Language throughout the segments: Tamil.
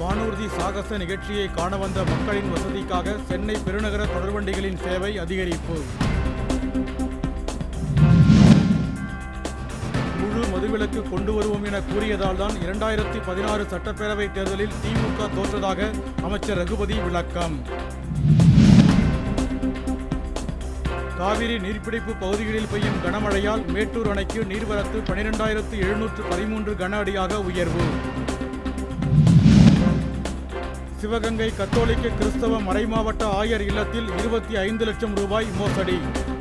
வானூர்தி சாகச நிகழ்ச்சியை காண வந்த மக்களின் வசதிக்காக சென்னை பெருநகர தொடர்வண்டிகளின் சேவை அதிகரிப்பு. முழு மதுவிலக்கு கொண்டு வருவோம் என கூறியதால் தான் இரண்டாயிரத்தி பதினாறு சட்டப்பேரவைத் தேர்தலில் திமுக தோற்றதாக அமைச்சர் ரகுபதி விளக்கம். காவிரி நீர்பிடிப்பு பகுதிகளில் பெய்யும் கனமழையால் மேட்டூர் அணைக்கு நீர்வரத்து பனிரெண்டாயிரத்து எழுநூற்று பதிமூன்று கன அடியாக உயர்வு. சிவகங்கை கத்தோலிக்க கிறிஸ்தவ மறைமாவட்ட ஆயர் இல்லத்தில் இருபத்தி ஐந்து லட்சம் ரூபாய் மோசடி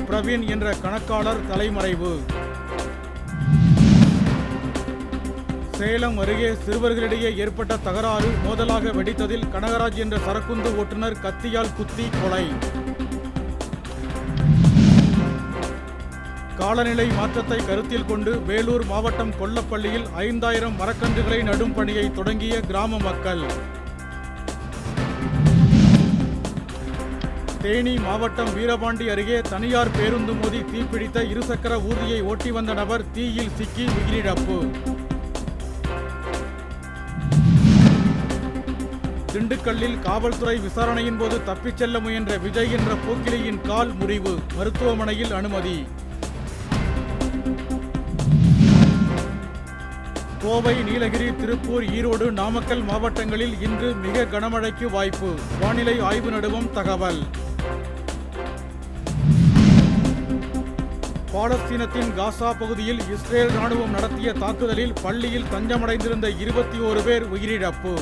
பிரவீன் என்ற கணக்காளர் தலைமறைவு. சேலம் அருகே சிறுவர்களிடையே ஏற்பட்ட தகராறு மோதலாக வெடித்ததில் கனகராஜ் என்ற சரக்குந்து ஓட்டுநர் கத்தியால் குத்தி கொலை. காலநிலை மாற்றத்தை கருத்தில் கொண்டு வேலூர் மாவட்டம் கொல்லப்பள்ளியில் ஐந்தாயிரம் மரக்கன்றுகளை நடும் பணியை தொடங்கிய கிராம மக்கள். தேனி மாவட்டம் வீரபாண்டி அருகே தனியார் பேருந்து மோதி தீப்பிடித்த இருசக்கர ஊர்தியை ஓட்டி வந்த நபர் தீயில் சிக்கி உயிரிழப்பு. திண்டுக்கல்லில் காவல்துறை விசாரணையின் போது தப்பிச் செல்ல முயன்ற விஜய் என்ற போக்கிலியின் கால் முறிவு மருத்துவமனையில் அனுமதி. கோவை நீலகிரி திருப்பூர் ஈரோடு நாமக்கல் மாவட்டங்களில் இன்று மிக கனமழைக்கு வாய்ப்பு. வானிலை ஆய்வு நடுவம் தகவல். பாலஸ்தீனத்தின் காசா பகுதியில் இஸ்ரேல் ராணுவம் நடத்திய தாக்குதலில் பள்ளியில் தஞ்சமடைந்திருந்த இருபத்தி ஓரு பேர் உயிரிழப்பு.